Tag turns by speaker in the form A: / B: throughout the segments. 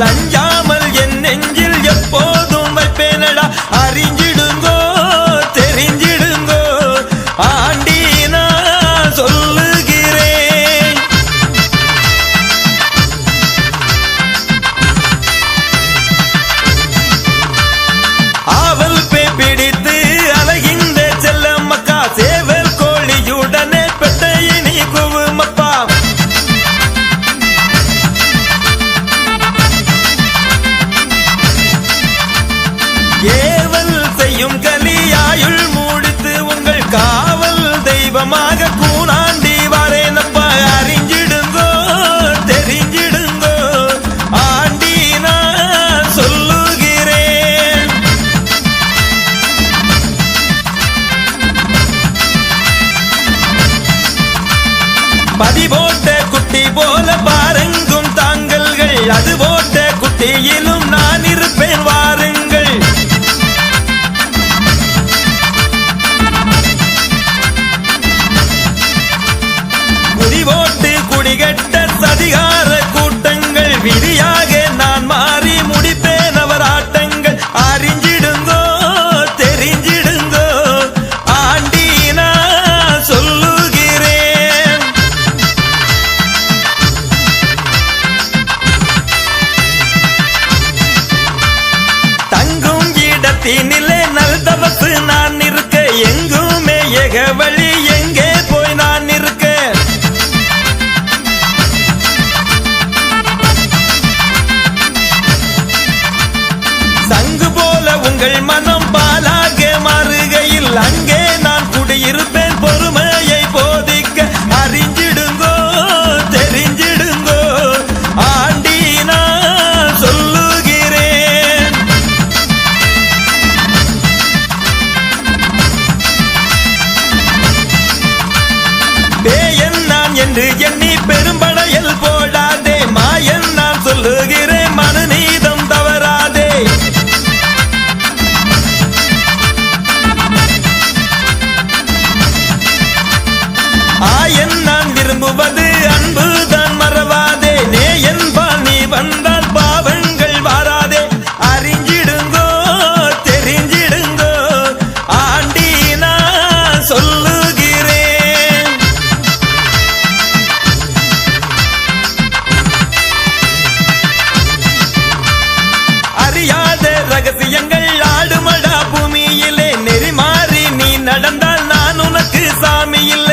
A: 蓝牙 போல பாலாக மாறுகையில் அங்கே நான் குடியிருப்பேன். பொறுமையை போதிக்க அறிஞ்சிடுங்கோ தெரிஞ்சிடுங்கோ. ஆண்டி நான் பேயன் நான் என்று ரகசியங்கள் ஆடுமடா பூமியிலே. நெறி மாறி நீ நடந்தால் நான் உனக்கு சாமி இல்ல.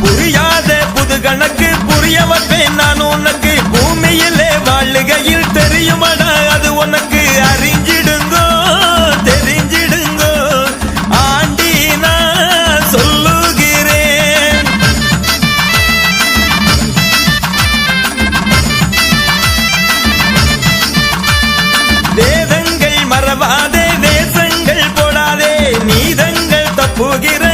A: புரியாத புது கணக்கு புரிய வைப்பேன் நான் உனக்கு. பூமியிலே வாழுகையில் தெரியுமடா அது உனக்கு அறி Boogie.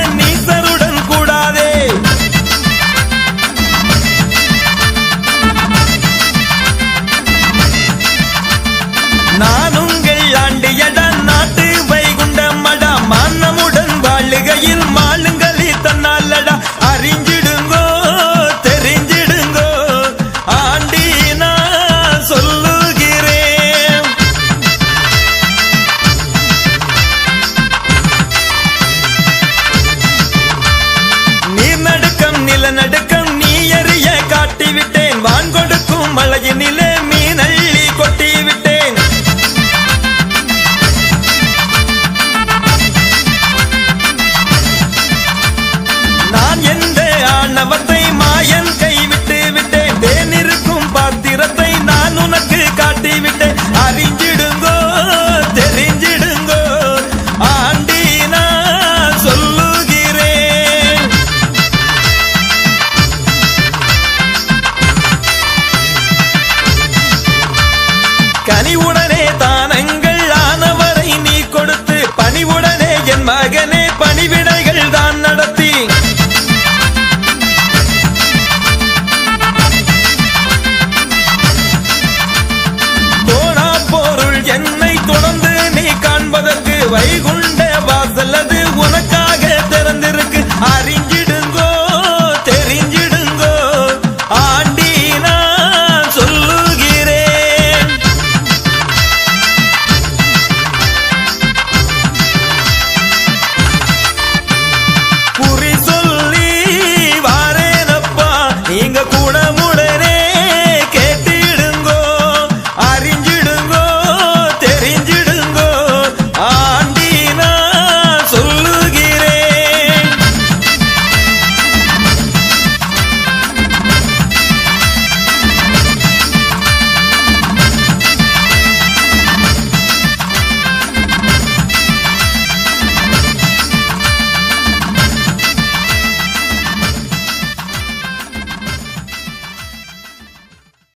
A: ahí